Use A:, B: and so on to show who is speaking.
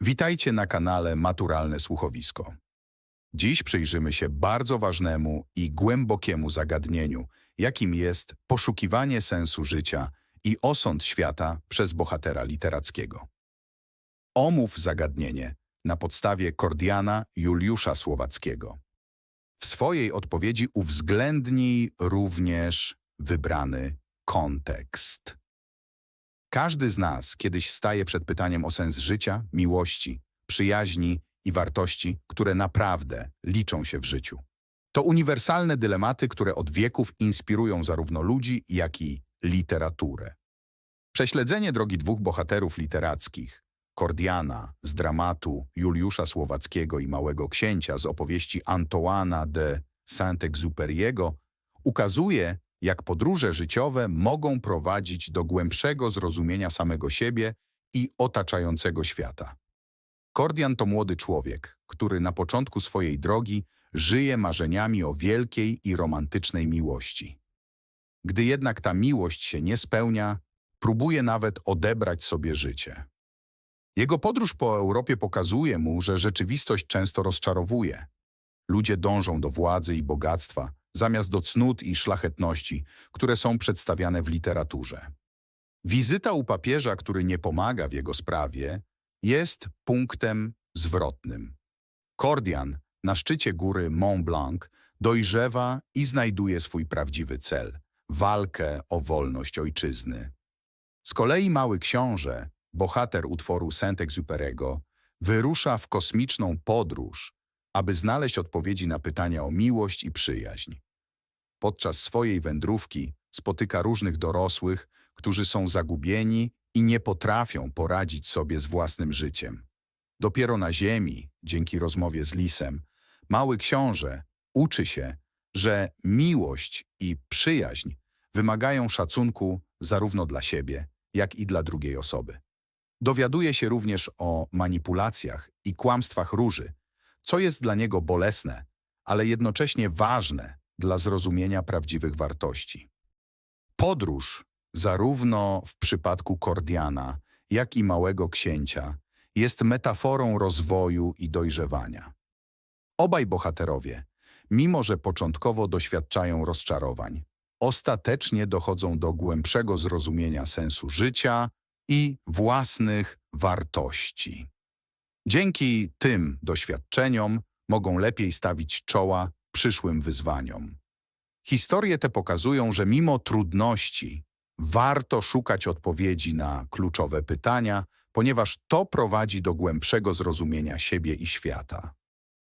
A: Witajcie na kanale Maturalne Słuchowisko. Dziś przyjrzymy się bardzo ważnemu i głębokiemu zagadnieniu, jakim jest poszukiwanie sensu życia i osąd świata przez bohatera literackiego. Omów zagadnienie na podstawie Kordiana Juliusza Słowackiego. W swojej odpowiedzi uwzględnij również wybrany kontekst. Każdy z nas kiedyś staje przed pytaniem o sens życia, miłości, przyjaźni i wartości, które naprawdę liczą się w życiu. To uniwersalne dylematy, które od wieków inspirują zarówno ludzi, jak i literaturę. Prześledzenie drogi dwóch bohaterów literackich, Kordiana z dramatu Juliusza Słowackiego i Małego Księcia z opowieści Antoana de Saint-Exupéry'ego, ukazuje, jak podróże życiowe mogą prowadzić do głębszego zrozumienia samego siebie i otaczającego świata. Kordian to młody człowiek, który na początku swojej drogi żyje marzeniami o wielkiej i romantycznej miłości. Gdy jednak ta miłość się nie spełnia, próbuje nawet odebrać sobie życie. Jego podróż po Europie pokazuje mu, że rzeczywistość często rozczarowuje. Ludzie dążą do władzy i bogactwa, zamiast do cnót i szlachetności, które są przedstawiane w literaturze. Wizyta u papieża, który nie pomaga w jego sprawie, jest punktem zwrotnym. Kordian na szczycie góry Mont Blanc dojrzewa i znajduje swój prawdziwy cel – walkę o wolność ojczyzny. Z kolei Mały Książę, bohater utworu Saint-Exupéry'ego, wyrusza w kosmiczną podróż, aby znaleźć odpowiedzi na pytania o miłość i przyjaźń. Podczas swojej wędrówki spotyka różnych dorosłych, którzy są zagubieni i nie potrafią poradzić sobie z własnym życiem. Dopiero na ziemi, dzięki rozmowie z lisem, mały książę uczy się, że miłość i przyjaźń wymagają szacunku zarówno dla siebie, jak i dla drugiej osoby. Dowiaduje się również o manipulacjach i kłamstwach róży, co jest dla niego bolesne, ale jednocześnie ważne dla zrozumienia prawdziwych wartości. Podróż, zarówno w przypadku Kordiana, jak i Małego Księcia, jest metaforą rozwoju i dojrzewania. Obaj bohaterowie, mimo że początkowo doświadczają rozczarowań, ostatecznie dochodzą do głębszego zrozumienia sensu życia i własnych wartości. Dzięki tym doświadczeniom mogą lepiej stawić czoła przyszłym wyzwaniom. Historie te pokazują, że mimo trudności warto szukać odpowiedzi na kluczowe pytania, ponieważ to prowadzi do głębszego zrozumienia siebie i świata.